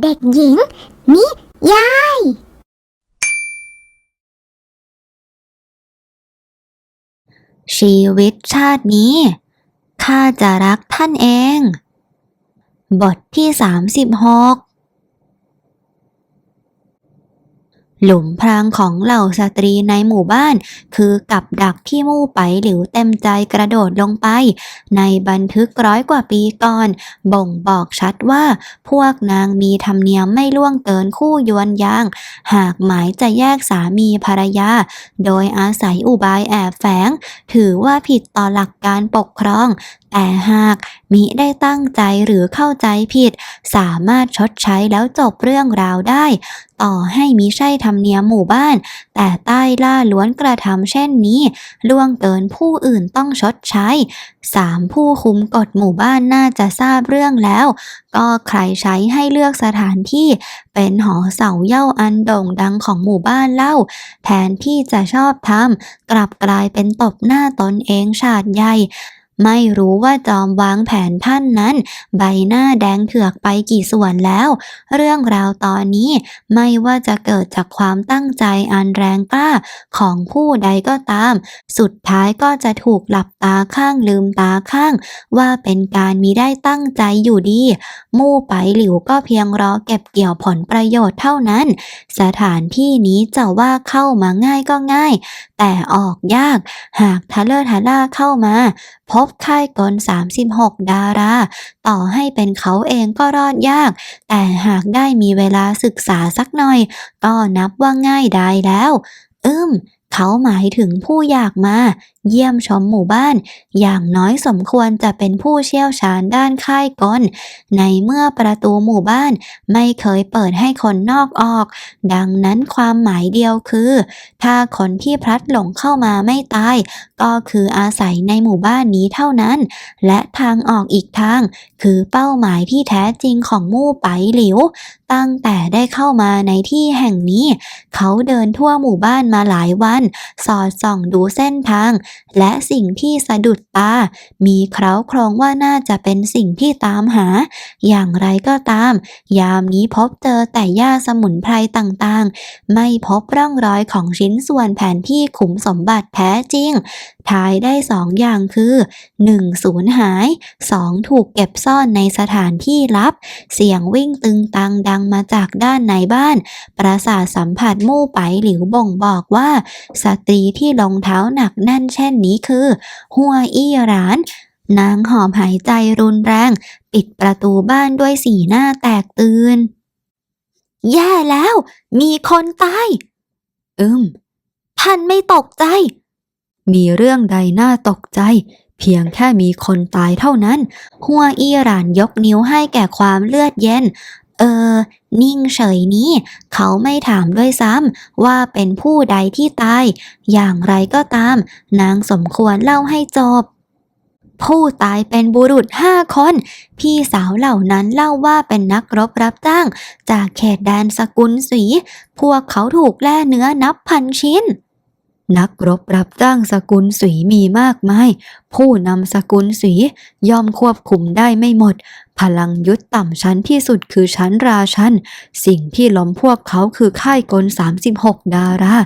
เด็กหญิง นิยาย ชีวิตชาตินี้ ข้าจะรักท่านเอง บทที่ 36 หลุมพรางของเหล่าสตรีในหมู่บ้าน คือกับดักที่มู่ไปหลิวเต็มใจกระโดดลงไป ในบันทึกร้อยกว่าปีก่อน บ่งบอกชัดว่า พวกนางมีธรรมเนียมไม่ล่วงเกินคู่ยวนยาง หากหมายจะแยกสามีภรรยา โดยอาศัยอุบายแอบแฝง ถือว่าผิดต่อหลักการปกครอง แต่หากมิได้ตั้งใจหรือเข้าใจผิด สามารถชดใช้แล้วจบเรื่องราวได้ ต่อให้มิใช่ธรรมเนียมหมู่บ้าน แต่ใต้ล่าล้วนกระทำเช่นนี้ล่วงเกินผู้อื่นต้องชดใช้สามผู้คุมกฎหมู่บ้านน่าจะทราบเรื่องแล้ว ก็ใครใช้ให้เลือกสถานที่ เป็นหอเสาเย่าอันโด่งดังของหมู่บ้านเล่า แทนที่จะชอบทำกลับกลายเป็นตบหน้าตนเองฉาดใหญ่ ไม่รู้ว่าจอมวางแผนท่านนั้น ใบหน้าแดงเถือกไปกี่ส่วนแล้ว เรื่องราวตอนนี้ไม่ว่าจะเกิดจากความตั้งใจอันแรงกล้าของผู้ใดก็ตาม สุดท้ายก็จะถูกหลับตาข้างลืมตาข้าง ว่าเป็นการมิได้ตั้งใจอยู่ดี มู่ไปหลิวก็เพียงรอเก็บเกี่ยวผลประโยชน์เท่านั้น สถานที่นี้จะว่าเข้ามาง่ายก็ง่าย แต่ออกยาก หากทะเลอร์ทะล่าเข้ามา พบค่ายกล 36 ดารา ต่อให้เป็นเขาเองก็รอดยาก แต่หากได้มีเวลาศึกษาสักหน่อย ก็นับว่าง่ายได้แล้ว อืม เขาหมายถึงผู้อยากมาเยี่ยมชมหมู่บ้าน อย่างน้อยสมควรจะเป็นผู้เชี่ยวชาญด้านค่ายกล ในเมื่อประตูหมู่บ้านไม่เคยเปิดให้คนนอกออก ดังนั้นความหมายเดียวคือ ถ้าคนที่พลัดหลงเข้ามาไม่ตาย ก็คืออาศัยในหมู่บ้านนี้เท่านั้น และทางออกอีกทาง คือเป้าหมายที่แท้จริงของมู่ไปหลิว ตั้งแต่ได้เข้ามาในที่แห่งนี้ เขาเดินทั่วหมู่บ้านมาหลายวัน สอดส่องดูเส้นทางและสิ่งที่สะดุดตา มีเคราครองว่าน่าจะเป็นสิ่งที่ตามหา อย่างไรก็ตาม ยามนี้พบเจอแต่หญ้าสมุนไพรต่างๆ ไม่พบร่องรอยของชิ้นส่วนแผนที่ขุมสมบัติแท้จริงทายได้สองอย่างคือ 1. สูญหาย 2. ถูกเก็บซ่อนในสถานที่ลับ เสียงวิ่งตึงตังดังมาจากด้านในบ้าน ประสาทสัมผัสมู่ไปหลิวบ่งบอกว่า สตรีที่รองเท้าหนักแน่นเช่นนี้คือ หัวอี้หราน นางหอบหายใจรุนแรง ปิดประตูบ้านด้วยสีหน้าแตกตื่น แย่แล้ว มีคนตาย อืมท่านไม่ตกใจ มีเรื่องใดน่าตกใจ เพียงแค่มีคนตายเท่านั้น หัวอี้หรานยกนิ้วให้แก่ความเลือดเย็น เออ นิ่งเฉยนี้ เขาไม่ถามด้วยซ้ำว่าเป็นผู้ใดที่ตาย อย่างไรก็ตาม นางสมควรเล่าให้จบผู้ตายเป็นบุรุษห้าคน พี่สาวเหล่านั้นเล่าว่าเป็นนักรบรับจ้าง จากเขตแดนสกุลสี พวกเขาถูกแล่เนื้อนับพันชิ้น นักรบรับจ้างสกุลสีมีมากมาย ผู้นำสกุลสีย่อมควบคุมได้ไม่หมด พลังยุทธต่ำชั้นที่สุดคือชั้นราชัน สิ่งที่ล้มพวกเขาคือค่ายกล 36 ดารา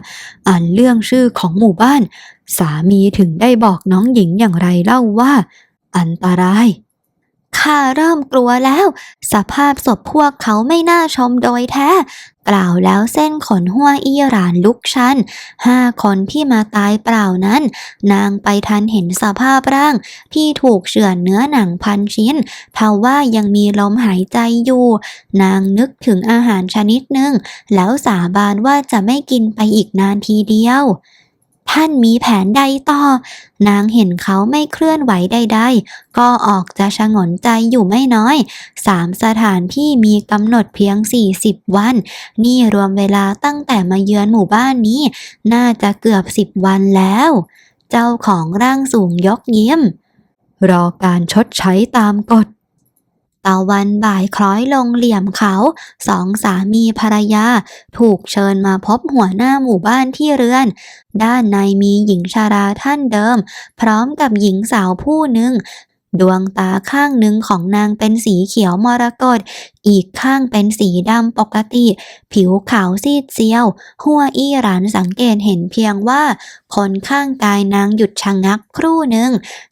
อ่านเรื่องชื่อของหมู่บ้าน สามีถึงได้บอกน้องหญิงอย่างไรเล่าว่า อันตราย ข้าเริ่มกลัวแล้ว สภาพศพพวกเขาไม่น่าชมโดยแท้ กล่าวแล้วเส้นขนหัวอีหรานลุกชันห้าคนที่มาตายเปล่านั้น นางไปทันเห็นสภาพร่าง ที่ถูกเฉือนเนื้อหนังพันชิ้นทว่ายังมีลมหายใจอยู่ นางนึกถึงอาหารชนิดหนึ่ง แล้วสาบานว่าจะไม่กินไปอีกนานทีเดียว ท่านมีแผนใดต่อ นางเห็นเขาไม่เคลื่อนไหวใดๆ ก็ออกจะชะงนใจอยู่ไม่น้อยสามสถานที่มีกำหนดเพียง 40 วัน นี่รวมเวลาตั้งแต่มาเยือนหมู่บ้านนี้ น่าจะเกือบสิบวันแล้ว เจ้าของร่างสูงยกยิ้มรอการชดใช้ตามกฎ ตะวันบ่ายคล้อยลงเหลี่ยมเขาสองสามีภรรยา ถูกเชิญมาพบหัวหน้าหมู่บ้านที่เรือน ด้านในมีหญิงชาราท่านเดิม พร้อมกับหญิงสาวผู้หนึ่ง ดวงตาข้างหนึ่งของนางเป็นสีเขียวมรกต อีกข้างเป็นสีดำปกติ ผิวขาวซีดเซียว หัวอี้หลานสังเกตเห็นเพียงว่า คนข้างกายนางหยุดชะงักครู่หนึ่ง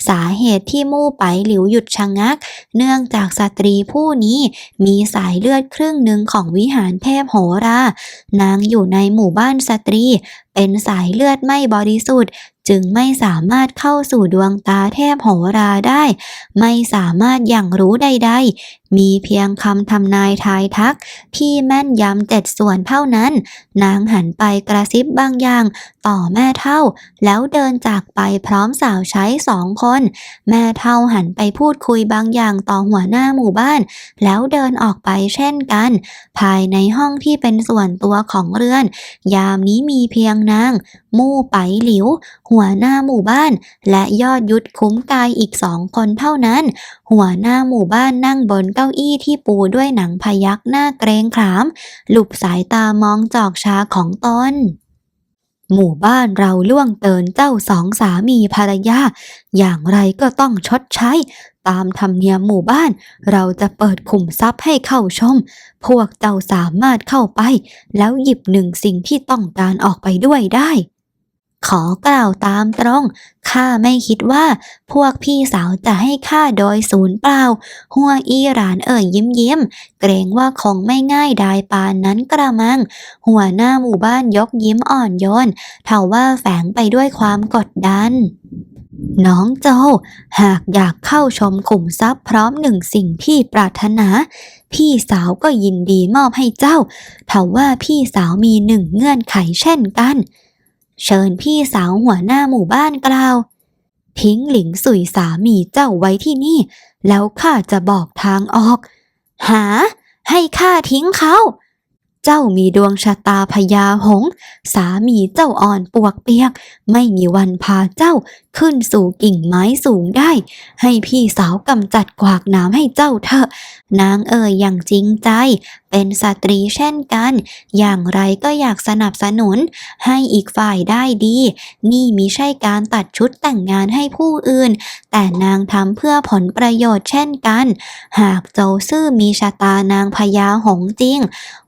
สาเหตุที่มู่ไปหลิวหยุดชะงัก เนื่องจากสตรีผู้นี้มีสายเลือดครึ่งหนึ่งของวิหารเทพโหรา นางอยู่ในหมู่บ้านสตรีเป็นสายเลือดไม่บริสุทธิ์ จึงไม่สามารถเข้าสู่ดวงตาเทพโหราได้ ไม่สามารถอย่างรู้ใดๆ มีเพียงคำทำนายทายทัก ที่แม่นยำเจ็ดส่วนเท่านั้น นางหันไปกระซิบบางอย่างต่อแม่เท่า แล้วเดินจากไปพร้อมสาวใช้สองคน แม่เท่าหันไปพูดคุยบางอย่างต่อหัวหน้าหมู่บ้าน แล้วเดินออกไปเช่นกัน ภายในห้องที่เป็นส่วนตัวของเรือน ยามนี้มีเพียงนาง มู่ไปหลิว หัวหน้าหมู่บ้าน และยอดยุทธคุ้มกายอีกสองคนเท่านั้น หัวหน้าหมู่บ้านนั่งบนเก้าอี้ที่ปูด้วยหนังพยักหน้าเกรงขาม หลุบสายตามองจอกชาของตนหมู่บ้านเราล่วงเกินเจ้าสองสามีภรรยา อย่างไรก็ต้องชดใช้ ตามธรรมเนียมหมู่บ้าน เราจะเปิดขุมทรัพย์ให้เข้าชม พวกเจ้าสามารถเข้าไป แล้วหยิบหนึ่งสิ่งที่ต้องการออกไปด้วยได้ ขอกล่าวตามตรง ข้าไม่คิดว่าพวกพี่สาวจะให้ข้าโดยศูนย์เปล่าหัวอีหรานเอ่ยยิ้มยิ้ม เกรงว่าคงไม่ง่ายดายปานนั้นกระมัง หัวหน้าหมู่บ้านยกยิ้มอ่อนโยนเท่าว่าแฝงไปด้วยความกดดันน้องโจ หากอยากเข้าชมขุมทรัพย์พร้อมหนึ่งสิ่งที่ปรารถนา พี่สาวก็ยินดีมอบให้เจ้าเท่าว่าพี่สาวมีหนึ่งเงื่อนไขเช่นกัน เชิญพี่สาวหัวหน้าหมู่บ้านกล่าว ทิ้งหลิงสุยสามีเจ้าไว้ที่นี่ แล้วข้าจะบอกทางออก หา ให้ข้าทิ้งเขา เจ้ามีดวงชะตาพญาหงส์สามีเจ้าอ่อนปวกเปียก ไม่มีวันพาเจ้า ขึ้นสู่กิ่งไม้สูงได้ ให้พี่สาวกำจัดกวากน้ำให้เจ้าเถอะ นางเอ่ยอย่างจริงใจ เป็นสตรีเช่นกัน อย่างไรก็อยากสนับสนุน ให้อีกฝ่ายได้ดี นี่มิใช่การตัดชุดแต่งงานให้ผู้อื่น แต่นางทำเพื่อผลประโยชน์เช่นกัน หากโจซื่อมีชะตานางพญาหงจริง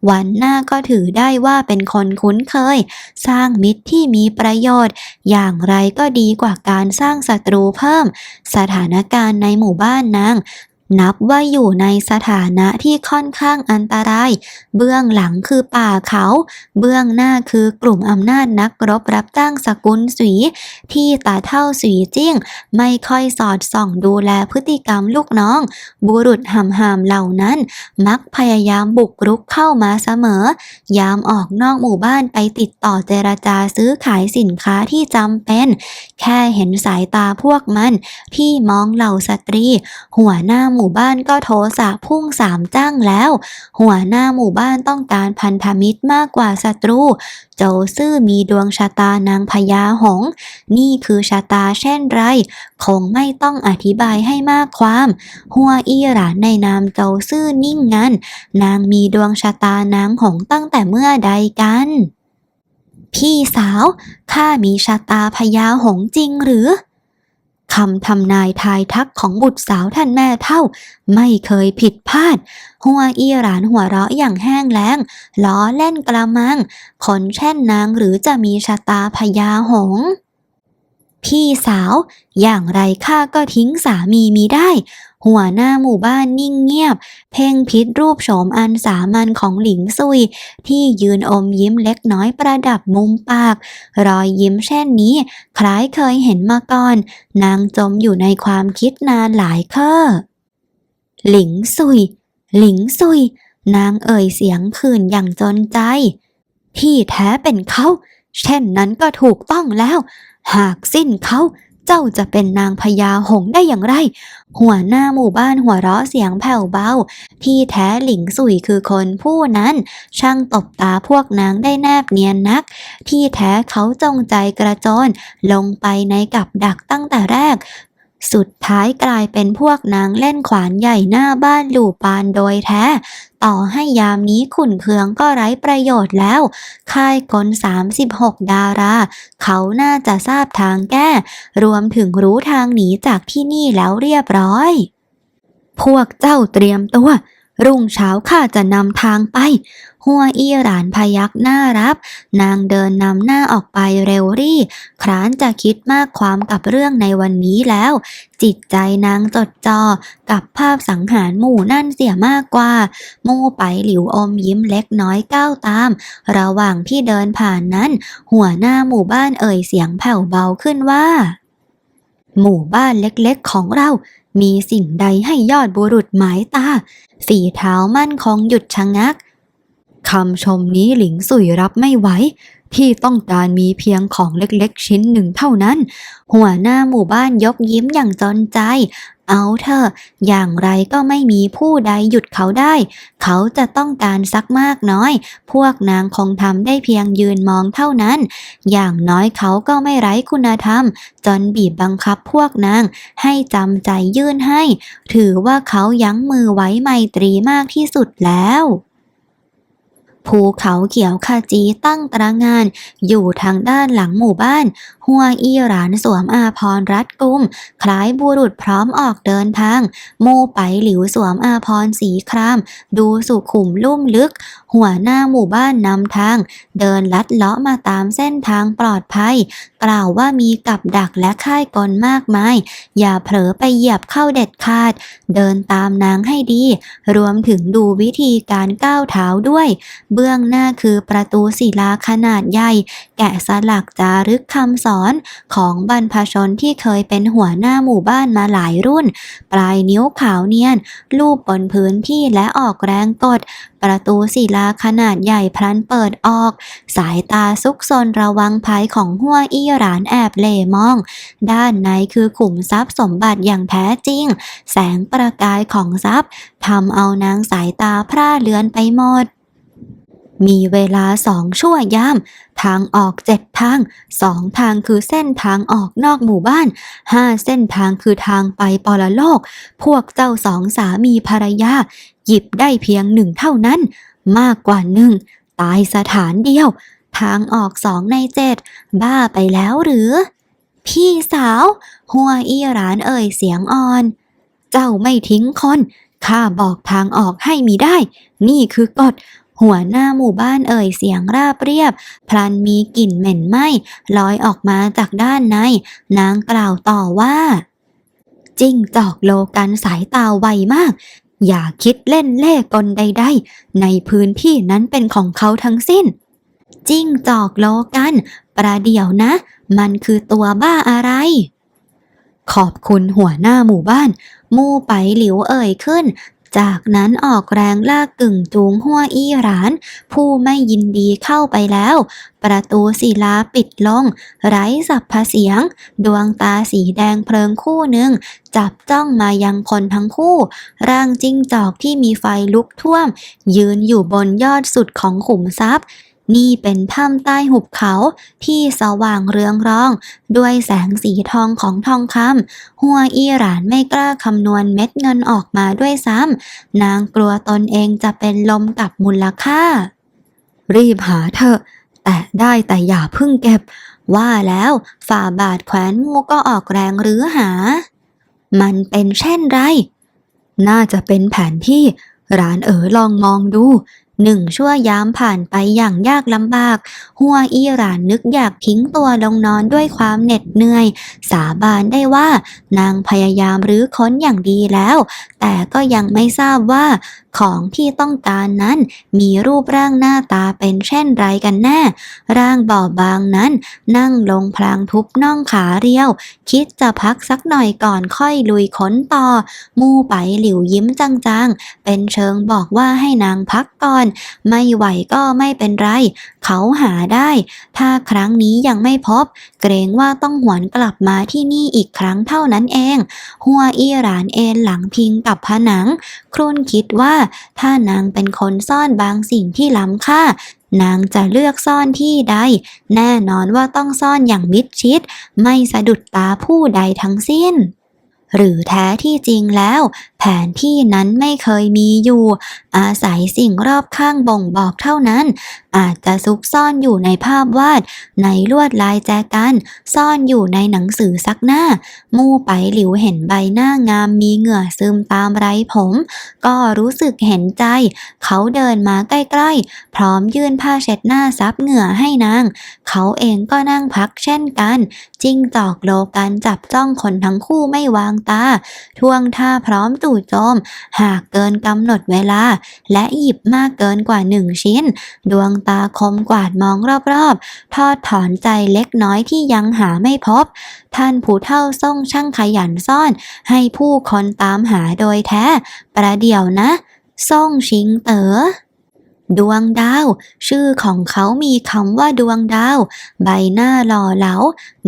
วันหน้าก็ถือได้ว่าเป็นคนคุ้นเคย สร้างมิตรที่มีประโยชน์ อย่างไรก็ดีกว่าการการสร้างศัตรูเพิ่ม สถานการณ์ในหมู่บ้านนาง นับว่าอยู่ในสถานะที่ค่อนข้างอันตราย เบื้องหลังคือป่าเขา เบื้องหน้าคือกลุ่มอำนาจนักรบรับจ้างสกุลสีที่ตาเท่าสีจิ้ง ไม่ค่อยสอดส่องดูแลพฤติกรรมลูกน้อง บุรุษหำหามเหล่านั้น มักพยายามบุกรุกเข้ามาเสมอ ยามออกนอกหมู่บ้านไปติดต่อเจรจาซื้อขายสินค้าที่จำเป็น แค่เห็นสายตาพวกมัน ที่มองเหล่าสตรี หัวหน้าหมูู่่บ้านก็โทสะพุ่งสามจ้างแล้ว หัวหน้าหมู่บ้านต้องการพันธมิตรมากกว่าศัตรู โจซื่อมีดวงชะตานางพญาหง นี่คือชะตาเช่นไร คงไม่ต้องอธิบายให้มากความ หัวอีหรานในนามโจซื่อนิ่งงันนางมีดวงชะตานางหงตั้งแต่เมื่อใดกันพี่สาว ข้ามีชะตาพญาหงจริงหรือ คำทำนายทายทักของบุตรสาวท่านแม่เท่า ไม่เคยผิดพลาด หัวอีหรานหัวเราะอย่างแห้งแล้ง ล้อเล่นกระมัง คนแช่นนางหรือจะมีชะตาพญาหง พี่สาว อย่างไรข้าก็ทิ้งสามีมีได้ หัวหน้าหมู่บ้านนิ่งเงียบ เพ่งพิษรูปโฉมอันสามัญของหลิงซุย ที่ยืนอมยิ้มเล็กน้อยประดับมุมปาก รอยยิ้มเช่นนี้ คล้ายเคยเห็นมาก่อน นางจมอยู่ในความคิดนานหลายเคอหลิงซุย หลิงซุย นางเอ่ยเสียงคืนอย่างจนใจ ที่แท้เป็นเขา เช่นนั้นก็ถูกต้องแล้ว หากสิ้นเขาเจ้าจะเป็นนางพญาหงส์ได้อย่างไร หัวหน้าหมู่บ้านหัวเราะเสียงแผ่วเบา ที่แท้หลิงสุยคือคนผู้นั้น ช่างตบตาพวกนางได้แนบเนียนนัก ที่แท้เขาจงใจกระโจนลงไปในกับดักตั้งแต่แรก สุดท้ายกลายเป็นพวกนางเล่นขวานใหญ่หน้าบ้านหลู่ปานโดยแท้ ต่อให้ยามนี้ขุนเคืองก็ไร้ประโยชน์แล้ว ค่ายกล36 ดารา เขาน่าจะทราบทางแก้ รวมถึงรู้ทางหนีจากที่นี่แล้วเรียบร้อย พวกเจ้าเตรียมตัว รุ่งเช้าข้าจะนำทางไป หัวอี้หลานพยักหน้ารับ นางเดินนำหน้าออกไปเร็วรี่ คร้านจะคิดมากความกับเรื่องในวันนี้แล้ว จิตใจนางจดจ่อกับภาพสังหารหมู่นั่นเสียมากกว่า มู่ไปหลิวอมยิ้มเล็กน้อยก้าวตาม ระหว่างที่เดินผ่านนั้น หัวหน้าหมู่บ้านเอ่ยเสียงแผ่วเบาขึ้นว่า หมู่บ้านเล็กๆของเรา มีสิ่งใดให้ยอดบุรุษหมายตา ฝีเท้ามั่นคงหยุดชะงักคำชมนี้หลิงสุยรับไม่ไหว ที่ต้องการมีเพียงของเล็กๆ ชิ้นหนึ่งเท่านั้น หัวหน้าหมู่บ้านยกยิ้มอย่างจนใจ เอาเถอะ อย่างไรก็ไม่มีผู้ใดหยุดเขาได้ เขาจะต้องการสักมากน้อย พวกนางคงทำได้เพียงยืนมองเท่านั้น อย่างน้อยเขาก็ไม่ไร้คุณธรรม จนบีบบังคับพวกนาง ให้จำใจยื่นให้ ถือว่าเขายั้งมือไว้ไมตรีมากที่สุดแล้วภูเขาเขียวขจีตั้งตระงาน อยู่ทางด้านหลังหมู่บ้าน หัวอีหรานสวมอาพรรัดกุม คล้ายบุรุษพร้อมออกเดินทางโมไปหลิวสวมอาพรสีคราม ดูสุขุมลุ่มลึก หัวหน้าหมู่บ้านนำทาง เดินลัดเลาะมาตามเส้นทางปลอดภัย กล่าวว่ามีกับดักและค่ายกลมากมาย อย่าเผลอไปเหยียบเข้าเด็ดขาด เดินตามนางให้ดี รวมถึงดูวิธีการก้าวเท้าด้วย เบื้องหน้าคือประตูศิลาขนาดใหญ่ แกะสลักจารึกคำสอนของบรรพชนที่เคยเป็นหัวหน้าหมู่บ้านมาหลายรุ่น ปลายนิ้วขาวเนียน ลูบบนพื้นที่และออกแรงกด ประตูศิลาขนาดใหญ่พลันเปิดออก สายตาซุกซนระวังภัยของหัวอี้หรานแอบเล่มอง ด้านในคือขุมทรัพย์สมบัติอย่างแท้จริง แสงประกายของทรัพย์ทำเอานางสายตาพร่าเลือนไปหมด มีเวลาสองชั่วยาม ทางออกเจ็ดทางสองทางคือเส้นทางออกนอกหมู่บ้านห้าเส้นทางคือทางไปปรโลก พวกเจ้าสองสามีภรรยา หยิบได้เพียงหนึ่งเท่านั้น มากกว่าหนึ่ง ตายสถานเดียว ทางออกสองในเจ็ดบ้าไปแล้วหรือ พี่สาว หัวอีหรานเอ่ยเสียงอ่อน เจ้าไม่ทิ้งคนข้าบอกทางออกให้มีได้ นี่คือกฎ หัวหน้าหมู่บ้านเอ่ยเสียงราบเรียบ พลันมีกลิ่นเหม็นไหม้ลอยออกมาจากด้านใน นางกล่าวต่อว่าจิ้งจอกโลกันสายตาไวมาก อย่าคิดเล่นเล่กลใดๆ ในพื้นที่นั้นเป็นของเขาทั้งสิ้น จิ้งจอกโลกัน ประเดี๋ยวนะ มันคือตัวบ้าอะไร ขอบคุณหัวหน้าหมู่บ้าน มู่ไปหลิวเอ่ยขึ้น จากนั้นออกแรงลากกึ่งจูงหัวอี้หราน ผู้ไม่ยินดีเข้าไปแล้ว ประตูศิลาปิดลง ไร้สับพเสียง ดวงตาสีแดงเพลิงคู่หนึ่ง จับจ้องมายังคนทั้งคู่ ร่างจิ้งจอกที่มีไฟลุกท่วม ยืนอยู่บนยอดสุดของขุมทรัพย์ นี่เป็นถ้ำใต้หุบเขาที่สว่างเรืองรอง ด้วยแสงสีทองของทองคำหัวอีหรานไม่กล้าคำนวณเม็ดเงินออกมาด้วยซ้ำนางกลัวตนเองจะเป็นลมกับมูลค่า รีบหาเถอะ แต่ได้แต่อย่าพึ่งเก็บ ว่าแล้วฝ่าบาทแขวนงูก็ออกแรงรื้อหา มันเป็นเช่นไร น่าจะเป็นแผนที่ร้านเอ๋อลองมองดู หนึ่งชั่วยามผ่านไปอย่างยากลำบาก หัวอีหรานนึกอยากทิ้งตัวลงนอนด้วยความเหน็ดเหนื่อย สาบานได้ว่า นางพยายามรื้อค้นอย่างดีแล้ว แต่ก็ยังไม่ทราบว่า ของที่ต้องการนั้นมีรูปร่างหน้าตาเป็นเช่นไรกันแน่ ร่างบอบบางนั้น นั่งลงพลางทุบน่องขาเรียว คิดจะพักสักหน่อยก่อนค่อยลุยค้นต่อ มู่ไปหลิวยิ้มจังๆ เป็นเชิงบอกว่าให้นางพักก่อนไม่ไหวก็ไม่เป็นไร เขาหาได้ ถ้าครั้งนี้ยังไม่พบ เกรงว่าต้องหวนกลับมาที่นี่อีกครั้งเท่านั้นเอง หัวอีหรานเอนหลังพิงกับผนัง ครุ่นคิดว่า ถ้านางเป็นคนซ่อนบางสิ่งที่ล้ำค่านางจะเลือกซ่อนที่ใด แน่นอนว่าต้องซ่อนอย่างมิดชิด ไม่สะดุดตาผู้ใดทั้งสิ้น หรือแท้ที่จริงแล้ว แผนที่นั้นไม่เคยมีอยู่ อาศัยสิ่งรอบข้างบ่งบอกเท่านั้น อาจจะซุกซ่อนอยู่ในภาพวาด ในลวดลายแจกัน ซ่อนอยู่ในหนังสือซักหน้า มู่ไปหลิวเห็นใบหน้างามมีเหงื่อซึมตามไรผม ก็รู้สึกเห็นใจ เขาเดินมาใกล้ๆ พร้อมยื่นผ้าเช็ดหน้าซับเหงื่อให้นาง เขาเองก็นั่งพักเช่นกันจิ้งจอกโลกันจับจ้องคนทั้งคู่ไม่วางตาท่วงท่าพร้อมจู่โจม หากเกินกำหนดเวลา และหยิบมากเกินกว่าหนึ่งชิ้น ดวงตาคมกวาดมองรอบๆ ทอดถอนใจเล็กน้อยที่ยังหาไม่พบ ท่านผู้เฒ่าทรงช่างขยันซ่อน ให้ผู้คนตามหาโดยแท้ ประเดี๋ยวนะซ่งชิงเต๋อ ดวงดาว ชื่อของเขามีคำว่าดวงดาว ใบหน้าหล่อเหลา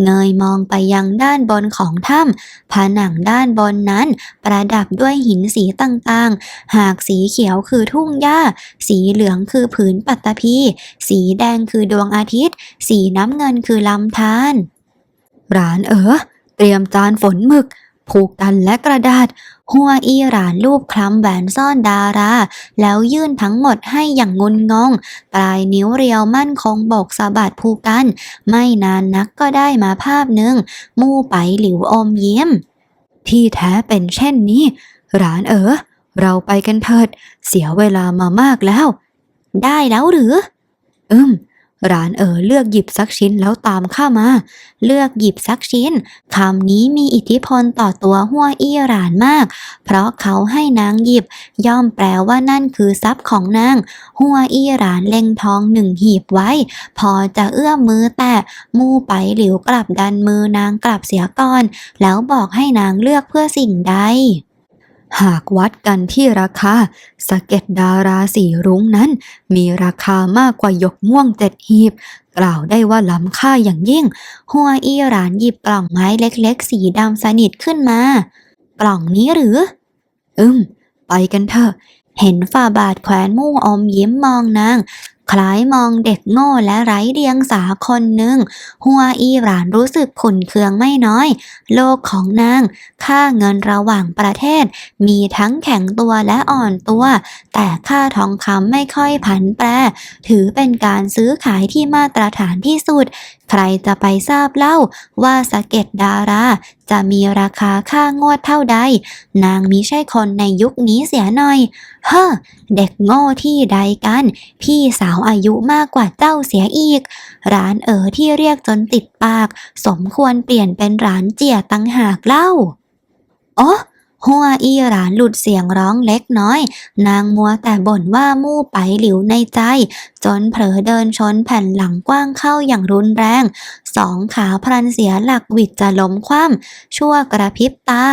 เงยมองไปยังด้านบนของถ้ำผนังด้านบนนั้น ประดับด้วยหินสีต่างๆ หากสีเขียวคือทุ่งหญ้า สีเหลืองคือผืนปัตตภีสีแดงคือดวงอาทิตย์ สีน้ำเงินคือลำธารร้านเออ เตรียมจานฝนหมึก ผูกกันและกระดาษ หัวอีหรานรูปคล้ำแหวนซ่อนดารา แล้วยื่นทั้งหมดให้อย่างงุนงง ปลายนิ้วเรียวมั่นคงโบกสะบัดผูกกัน ไม่นานนักก็ได้มาภาพหนึ่ง มู่ไปหลิวอมเยิ้มที่แท้เป็นเช่นนี้ร้านเอ๋อเราไปกันเถิด เสียเวลามามากแล้ว ได้แล้วหรือ อืม ร้านเอ๋อเลือกหยิบสักชิ้นแล้วตามข้ามา เลือกหยิบสักชิ้นคำนี้มีอิทธิพลต่อตัวหัวอี้หรานมาก เพราะเขาให้นางหยิบ ย่อมแปลว่านั่นคือทรัพย์ของนาง หัวอี้หรานเล็งทองหนึ่งหีบไว้ พอจะเอื้อมมือแต่มู่ไปหลิวกลับดันมือนางกลับเสียก่อน แล้วบอกให้นางเลือกเพื่อสิ่งใด หากวัดกันที่ราคาสะเก็ดดาราสีรุ้งนั้น มีราคามากกว่าหยกม่วงเจ็ดหีบ กล่าวได้ว่าล้ำค่าอย่างยิ่ง หัวอีหรานหยิบกล่องไม้เล็กๆ สีดำสนิทขึ้นมา กล่องนี้หรือ อืม ไปกันเถอะ เห็นฝ่าบาทแขวนมู่อมยิ้มมองนาง คล้ายมองเด็กโง่และไร้เดียงสาคนหนึ่ง หัวอีหรานรู้สึกขุนเคืองไม่น้อย โลกของนาง ค่าเงินระหว่างประเทศ มีทั้งแข็งตัวและอ่อนตัว แต่ค่าทองคำไม่ค่อยผันแปร ถือเป็นการซื้อขายที่มาตรฐานที่สุด ใครจะไปทราบเล่าว่าสะเก็ดดารา จะมีราคาค่างวดเท่าใด นางมิใช่คนในยุคนี้เสียหน่อย เฮ้อ เด็กโง่ที่ใดกัน พี่สาวอายุมากกว่าเจ้าเสียอีก ร้านเอ๋อที่เรียกจนติดปาก สมควรเปลี่ยนเป็นร้านเจียตังหากเล่า อ๋อ หัวอีหรานหลุดเสียงร้องเล็กน้อย นางมัวแต่บ่นว่ามู่ไปหลิวในใจ จนเผลอเดินชนแผ่นหลังกว้างเข้าอย่างรุนแรง สองขาพลันเสียหลักวิดจะล้มคว่ำชั่วกระพริบตา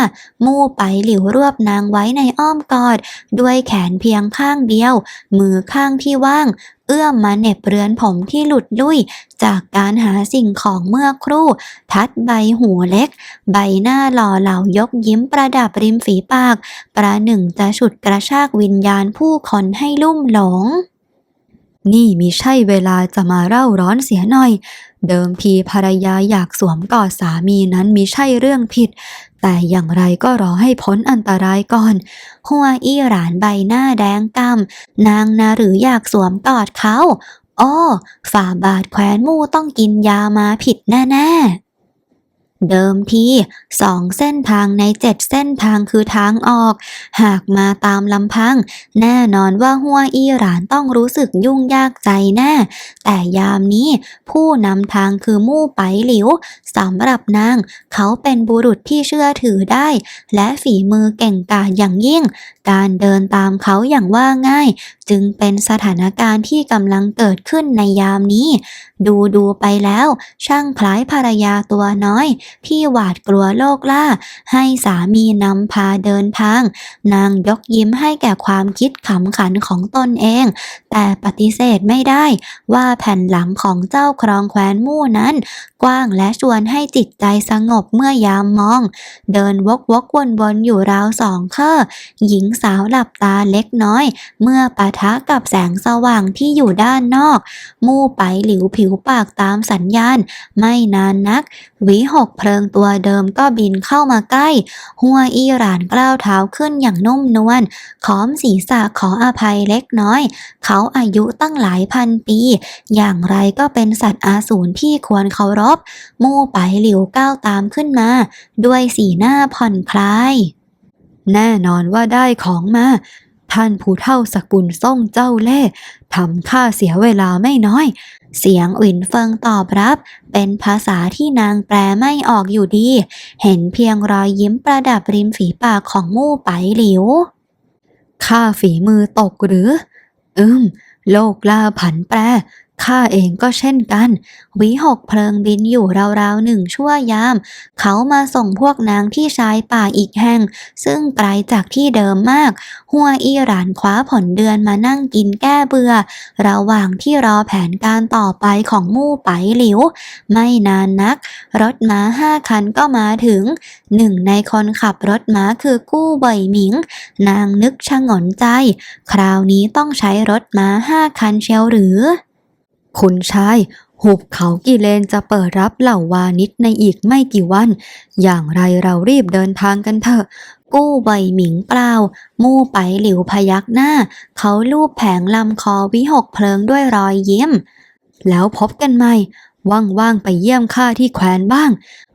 มู่ไปหลิวรวบนางไว้ในอ้อมกอด ด้วยแขนเพียงข้างเดียว มือข้างที่ว่าง เอื้อมมาเหน็บเรือนผมที่หลุดลุ่ย จากการหาสิ่งของเมื่อครู่ ทัดใบหูเล็ก ใบหน้าหล่อเหลายกยิ้มประดับริมฝีปาก ประหนึ่งจะฉุดกระชากวิญญาณผู้คนให้ลุ่มหลงนี่มิใช่เวลาจะมาเร่าร้อนเสียหน่อย เดิมทีภรรยาอยากสวมกอดสามีนั้นมิใช่เรื่องผิด แต่อย่างไรก็รอให้พ้นอันตรายก่อน หัวอี้หรานใบหน้าแดงกำนางนาหรืออยากสวมกอดเขา อ้อ ฝ่าบาทแคว้นมู่ต้องกินยามาผิดแน่ ๆ เดิมทีสองเส้นทางในเจ็ดเส้นทางคือทางออก หากมาตามลำพัง แน่นอนว่าหัวอีหรานต้องรู้สึกยุ่งยากใจแน่ แต่ยามนี้ผู้นำทางคือมู่ไปหลิวสำหรับนาง เขาเป็นบุรุษที่เชื่อถือได้ และฝีมือเก่งกาจอย่างยิ่ง การเดินตามเขาอย่างว่าง่าย จึงเป็นสถานการณ์ที่กำลังเกิดขึ้นในยามนี้ ดูดูไปแล้ว ช่างคล้ายภรรยาตัวน้อยที่หวาดกลัวโลกล่า ให้สามีนำพาเดินทาง นางยกยิ้มให้แก่ความคิดขำขันของตนเอง แต่ปฏิเสธไม่ได้ว่าแผ่นหลังของเจ้าครองแคว้นมู่นั้น กว้างและชวนให้จิตใจสงบเมื่อยามมอง เดินวกวกวนวนอยู่ราวสองเคอหญิงสาวหลับตาเล็กน้อย เมื่อปะทะกับแสงสว่างที่อยู่ด้านนอก มู่ไปหลิวผิวปากตามสัญญาณ ไม่นานนัก หวีหกเพลิงตัวเดิมก็บินเข้ามาใกล้ หัวอีหรานกล้าวเท้าขึ้นอย่างนุ่มนวลค้อมศีรษะขออภัยเล็กน้อย เขาอายุตั้งหลายพันปี อย่างไรก็เป็นสัตว์อาสูรที่ควรเคารพ มู่ไปหลิวก้าวตามขึ้นมา ด้วยสีหน้าผ่อนคลาย แน่นอนว่าได้ของมาท่านผู้เท่าสกุลซ่งเจ้าเล่ห์ทำข้าเสียเวลาไม่น้อย เสียงอินเฟิงตอบรับ เป็นภาษาที่นางแปลไม่ออกอยู่ดี เห็นเพียงรอยยิ้มประดับริมฝีปากของมู่ไปหลิว ข้าฝีมือตกหรือ อืม โลกล่าผันแปร ข้าเองก็เช่นกันวิหกเพลิงบินอยู่ราวๆหนึ่งชั่วยาม เขามาส่งพวกนางที่ชายป่าอีกแห่ง ซึ่งไกลจากที่เดิมมาก หัวอีหรานคว้าผลเดือนมานั่งกินแก้เบื่อ ระหว่างที่รอแผนการต่อไปของมู่ไปหลิว ไม่นานนัก รถม้าห้าคันก็มาถึง หนึ่งในคนขับรถม้าคือกู้เบยหมิง นางนึกชะงนใจ คราวนี้ต้องใช้รถม้าห้าคันเชียวหรือ คุณชาย หุบเขากิเลนจะเปิดรับเหล่าวานิชในอีกไม่กี่วัน อย่างไรเรารีบเดินทางกันเถอะ กู้ใบหมิงเปล่า มู่ไปหลิวพยักหน้า เขาลูบแผงลำคอวิหกเพลิงด้วยรอยยิ้ม แล้วพบกันใหม่ว่างๆไปเยี่ยมข้าที่แคว้นบ้าง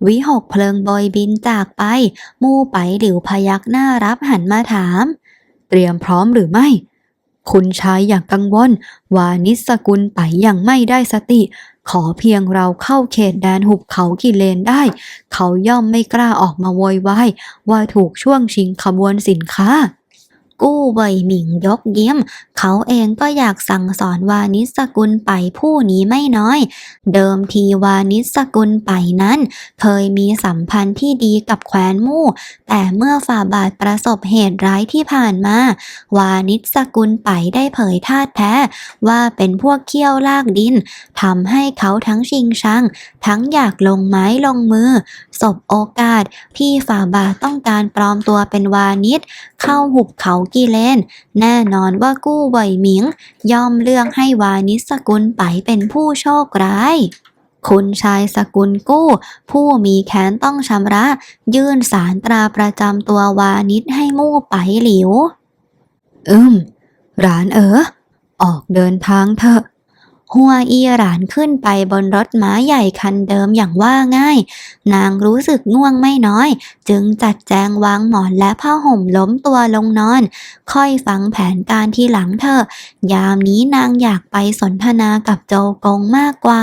วิหกเพลิงบอยบินจากไป มู่ไปหลิวพยักหน้ารับหันมาถาม เตรียมพร้อมหรือไม่ คุณชายอย่างกังวลว่านิสกุลไปอย่างไม่ได้สติ ขอเพียงเราเข้าเขตแดนหุบเขากิเลนได้ เขาย่อมไม่กล้าออกมาโวยวายว่าถูกช่วงชิงขบวนสินค้ากู้เว่ยหมิงยกเยี่ยม เขาเองก็อยากสั่งสอนวานิสกุลไปผู้นี้ไม่น้อย เดิมทีวานิสกุลไปนั้น เคยมีสัมพันธ์ที่ดีกับแคว้นมู่ แต่เมื่อฝ่าบาทประสบเหตุร้ายที่ผ่านมา วานิสกุลไปได้เผยท่าแท้ ว่าเป็นพวกเขี้ยวลากดินทำให้เขาทั้งชิงชัง ทั้งอยากลงไม้ลงมือ สบโอกาสที่ฝ่าบาทต้องการปลอมตัวเป็นวานิชเข้าหุบเขากีเลน แน่นอนว่ากู้เว่ยหมิง ย่อมเลือกให้วานิสกุลไปเป็นผู้โชคร้าย คุณชายสกุลกู้ ผู้มีแค้นต้องชำระ ยื่นสารตราประจำตัววานิชให้มู่ไปหลิว อืม ร้านเอ๋อออกเดินทางเถอะ หัวอีหรานขึ้นไปบนรถม้าใหญ่คันเดิมอย่างว่าง่าย นางรู้สึกง่วงไม่น้อย จึงจัดแจงวางหมอนและผ้าห่มล้มตัวลงนอน ค่อยฟังแผนการที่หลังเธอ ยามนี้นางอยากไปสนทนากับโจกงมากกว่า